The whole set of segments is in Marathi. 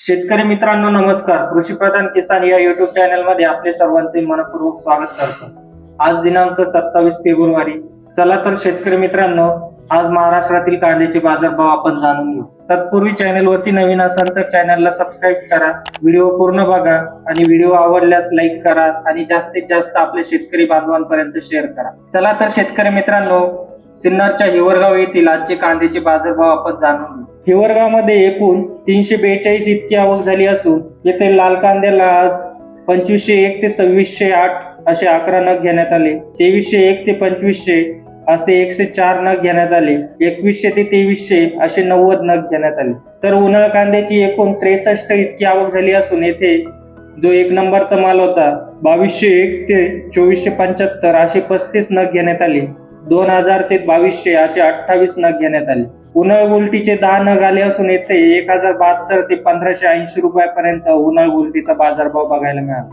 शेतकरी मित्रांनो नमस्कार. कृषी प्रधान किसान या युट्यूब चॅनलमध्ये आपले सर्वांचे मनपूर्वक स्वागत करतो. आज दिनांक सत्तावीस फेब्रुवारी. चला तर शेतकरी मित्रांनो आज महाराष्ट्रातील कांद्याचे बाजारभाव आपण जाणून घेऊ. तत्पूर्वी चॅनल वरती नवीन असाल तर चॅनलला सबस्क्राईब करा. व्हिडिओ पूर्ण बघा आणि व्हिडिओ आवडल्यास लाईक करा आणि जास्तीत जास्त आपल्या शेतकरी बांधवांपर्यंत शेअर करा. चला तर शेतकरी मित्रांनो सिन्नरच्या हिवरगाव येथील आजचे कांद्याचे बाजारभाव आपण जाणून घेऊ. हिवरगावमध्ये एकूण तीनशे बेचाळीस इतकी आवक झाली असून येथे लाल कांद्याला आज पंचवीसशे एक ते सव्वीसशे आठ असे अकरा नग घेण्यात आले. तेवीसशे एक ते पंचवीसशे असे एकशे चार नग घेण्यात आले. एकवीसशे ते तेवीसशे असे नव्वद नग घेण्यात आले. तर उन्हाळ कांद्याची एकूण त्रेसष्ट इतकी आवक झाली असून येथे जो एक नंबरचा माल होता बावीसशे एक ते चोवीसशे पंच्याहत्तर असे पस्तीस नग घेण्यात आले. दोन हजार ते बावीसशे असे अठ्ठावीस नग घेण्यात आले. उन्हाळ गुलटीचे दहा नग आले असून येथे एक हजार बहात्तर ते पंधराशे ऐंशी रुपयापर्यंत उन्हाळ गुलटीचा बाजारभाव बघायला मिळाला.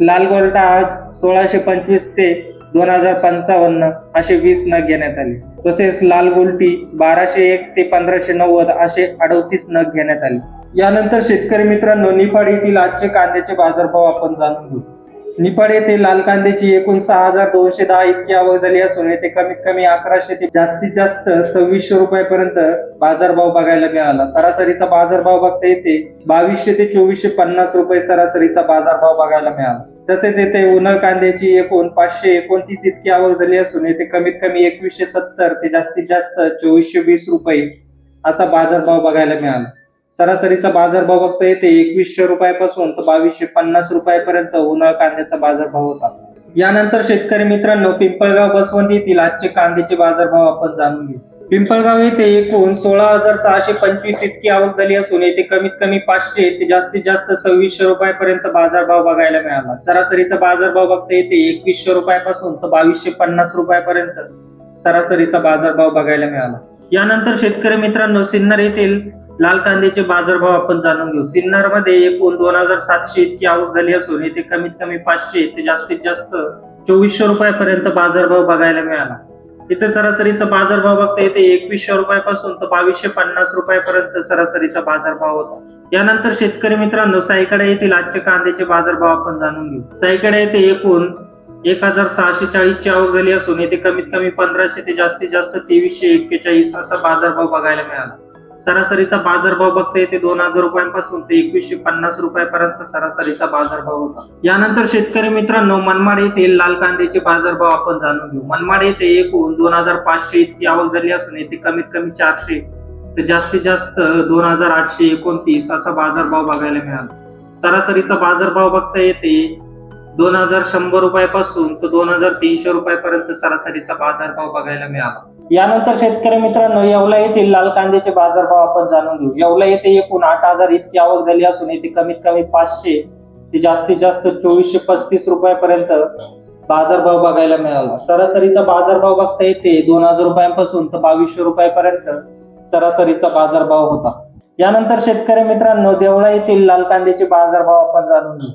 लाल गोल्टा आज सोळाशे पंचवीस ते दोन हजार पंचावन्न असे वीस नग घेण्यात आले. तसेच लाल गुलटी बाराशे एक ते पंधराशे नव्वद असे अडतीस नग घेण्यात आले. यानंतर शेतकरी मित्रांनो निफाड येथील आजचे कांद्याचे बाजारभाव आपण जाणून घेऊ. निफाड येथे लाल कांद्याची एकूण सहा हजार दोनशे दहा इतकी आवक झाली असून येथे कमीत कमी अकराशे ते जास्तीत जास्त सव्वीसशे रुपयापर्यंत बाजारभाव बघायला मिळाला. सरासरीचा बाजारभाव बघता येते बावीसशे ते चोवीसशे पन्नास रुपये सरासरीचा बाजारभाव बघायला मिळाला. तसेच येथे उन्हाळ कांद्याची एकूण पाचशे एकोणतीस इतकी आवक झाली असून येथे कमीत कमी एकवीसशे सत्तर ते जास्तीत जास्त चोवीसशे वीस रुपये असा बाजारभाव बघायला मिळाला. सरासरीचा बाजारभाव बघता येते एकवीसशे रुपयापासून तर बावीसशे पन्नास रुपयापर्यंत उन्हाळ कांद्याचा बाजारभाव होता. यानंतर शेतकरी मित्रांनो पिंपळगाव बसवंत येथील आजचे कांद्याचे बाजारभाव आपण जाणून घेऊ. पिंपळगाव येथे एकूण सोळा हजार सहाशे पंचवीस इतकी आवक झाली असून येथे कमीत कमी पाचशे ते जास्तीत जास्त सव्वीसशे रुपयापर्यंत बाजारभाव बघायला मिळाला. सरासरीचा बाजारभाव बघता येते एकवीसशे रुपयापासून तर बावीसशे पन्नास रुपयापर्यंत सरासरीचा बाजारभाव बघायला मिळाला. यानंतर शेतकरी मित्रांनो सिन्नर येथील लाल कांद्याचे बाजारभाव आपण जाणून घेऊ. सिन्नरमध्ये एकूण दोन हजार सातशे इतकी आवक झाली असून येथे कमीत कमी पाचशे ते जास्तीत जास्त चोवीसशे रुपयापर्यंत बाजारभाव बघायला मिळाला. इथे सरासरीचा बाजारभाव बघता येते एकवीसशे रुपयापासून तर बावीसशे पन्नास रुपयापर्यंत सरासरीचा बाजारभाव होता. यानंतर शेतकरी मित्रांनो साईकडे येथील आजच्या कांद्याचे बाजारभाव आपण जाणून घेऊ. सायकड्या येथे एकूण एक हजार सहाशे चाळीसची आवक झाली असून येथे कमीत कमी पंधराशे ते जास्तीत जास्त तेवीसशे एक्केचाळीस असा बाजारभाव बघायला मिळाला. सरासरीचा बाजारभाव बघता येते दोन हजार रुपयांपासून ते एकवीसशे पन्नास रुपयापर्यंत सरासरीचा बाजारभाव होता. यानंतर शेतकरी मित्रांनो मनमाड येथील लाल कांद्याचे बाजारभाव आपण जाणून घेऊ. मनमाड येथे एकूण दोन हजार पाचशे इतकी आवक झाली असून येथे कमीत कमी चारशे तर जास्तीत जास्त दोन हजार आठशे एकोणतीस असा बाजारभाव बघायला मिळाला. सरासरीचा बाजारभाव बघता येते दोन हजार शंभर रुपयापासून तर दोन हजार तीनशे रुपयापर्यंत सरासरीचा बाजारभाव बघायला मिळाला. यानंतर शेतकरी मित्रांनो येवला येथील लाल कांद्याचे बाजारभाव आपण जाणून घेऊ. येवला येथे एकूण आठ हजार इतकी आवक झाली असून येथे कमीत कमी पाचशे ते जास्तीत जास्त चोवीसशे पस्तीस रुपयापर्यंत बाजारभाव बघायला मिळाला. सरासरीचा बाजारभाव बघता येते दोन हजार रुपयांपासून तर बावीसशे रुपयापर्यंत सरासरीचा बाजारभाव होता. यानंतर शेतकरी मित्रांनो देवळा येथील लाल कांद्याचे बाजारभाव आपण जाणून घेऊ.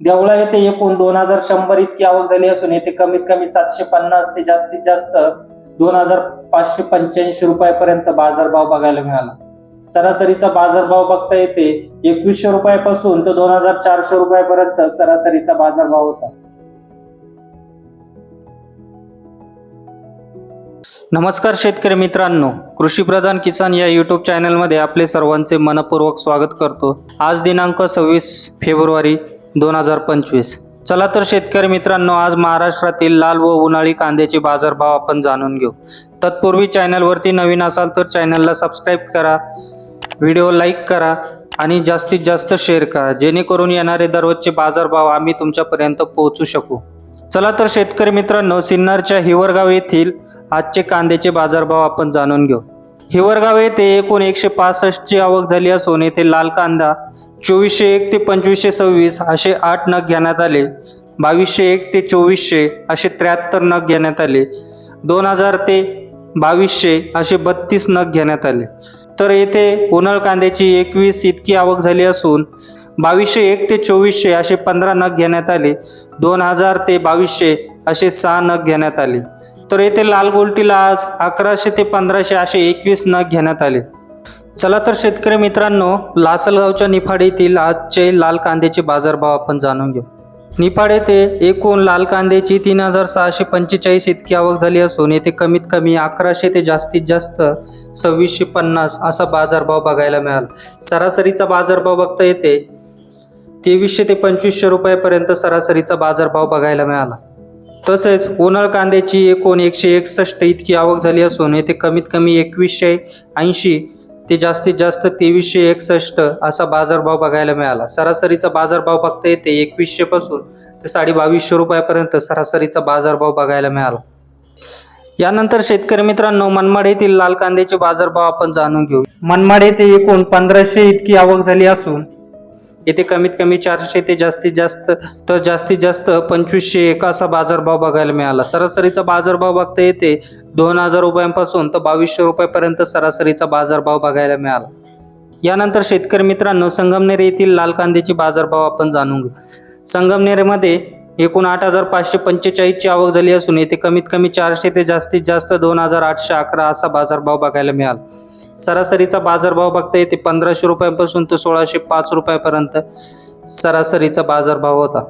देवळा येथे एकूण दोन हजार शंभर इतकी आवक झाली असून येथे कमीत कमी सातशे पन्नास ते जास्तीत जास्त दोन हजार पाचशे पंच्याऐंशी रुपयापर्यंत बाजारभाव बघायला मिळाला. सरासरीचा बाजारभाव बघता येते एकवीसशे रुपयापासून तर दोन हजार चारशे रुपयापर्यंत सरासरीचा बाजारभाव होता. नमस्कार शेतकरी मित्रांनो कृषी प्रधान किसान या यूट्यूब चॅनलमध्ये आपले सर्वांचे मनपूर्वक स्वागत करतो. आज दिनांक सव्वीस फेब्रुवारी दोन हजार पंचवीस. चला तर शेतकरी मित्रांनो आज महाराष्ट्रातील लाल व उन्हाळी कांद्याचे बाजारभाव आपण जाणून घेऊ. तत्पूर्वी चॅनलवरती नवीन असाल तर चॅनलला सबस्क्राईब करा व्हिडिओ लाईक करा आणि जास्तीत जास्त शेअर करा जेणेकरून येणारे दररोजचे बाजारभाव आम्ही तुमच्यापर्यंत पोहोचू शकू. चला तर शेतकरी मित्रांनो सिन्नरच्या हिवरगाव येथील आजचे कांद्याचे बाजारभाव आपण जाणून घेऊ. हिवरगाव येथे एकूण एकशे पासष्टची आवक झाली असून येथे लाल कांदा चोवीसशे एक ते पंचवीसशे सव्वीस असे आठ नग घेण्यात आले. बावीसशे एक ते चोवीसशे असे त्र्याहत्तर नग घेण्यात आले. दोन हजार ते बावीसशे असे बत्तीस नग घेण्यात आले. तर येथे उन्हाळ कांद्याची एकवीस इतकी आवक झाली असून बावीसशे एक ते चोवीसशे असे पंधरा नग घेण्यात आले. दोन हजार ते बावीसशे असे सहा नग घेण्यात आले. तर येथे लाल गोलटीला आज अकराशे ते पंधराशे असे एकवीस नग घेण्यात आले. चला तर शेतकरी मित्रांनो लासलगावच्या निफाड येथील आजचे लाल कांद्याचे बाजारभाव आपण जाणून घेऊ. निफाड येथे एकूण लाल कांद्याची तीन हजार सहाशे पंचेचाळीस इतकी आवक झाली असून येथे कमीत कमी अकराशे ते जास्तीत जास्त सव्वीसशे पन्नास असा बाजारभाव बघायला मिळाला. सरासरीचा बाजारभाव बघता येते तेवीसशे ते पंचवीसशे रुपयापर्यंत सरासरीचा बाजारभाव बघायला मिळाला. तसेच उन्हाळ कांद्याची एकूण एकशे एकसष्ट इतकी आवक झाली असून येथे कमीत कमी एकवीसशे ऐंशी ते जास्तीत जास्त तेवीसशे एकसष्ट असा बाजारभाव बघायला मिळाला. सरासरीचा बाजारभाव फक्त येते एकवीसशे पासून ते साडे बावीसशे रुपयापर्यंत सरासरीचा बाजारभाव बघायला मिळाला. यानंतर शेतकरी मित्रांनो मनमाड येथील लाल कांद्याचे बाजारभाव आपण जाणून घेऊ. मनमाड येथे एकूण पंधराशे इतकी आवक झाली असून येथे कमीत कमी चारशे ते जास्तीत जास्त तर जास्तीत जास्त पंचवीसशे एक असा बाजारभाव बघायला मिळाला. सरासरीचा बाजारभाव बघता येते दोन हजार रुपयांपासून तर बावीसशे रुपयापर्यंत सरासरीचा बाजारभाव बघायला मिळाला. यानंतर शेतकरी मित्रांनो संगमनेर येथील लाल कांद्याचे बाजारभाव आपण जाणून घेऊ. संगमनेरमध्ये एकूण आठ हजार पाचशे पंचेचाळीसची आवक झाली असून येथे कमीत कमी चारशे ते जास्तीत जास्त दोन हजार आठशे अकरा असा बाजारभाव बघायला मिळाला. सरासरीचा बाजारभाव बघता येते. पंधराशे रुपयापासून ते सोळाशे पाच रुपयापर्यंत सरासरीचा बाजारभाव होता.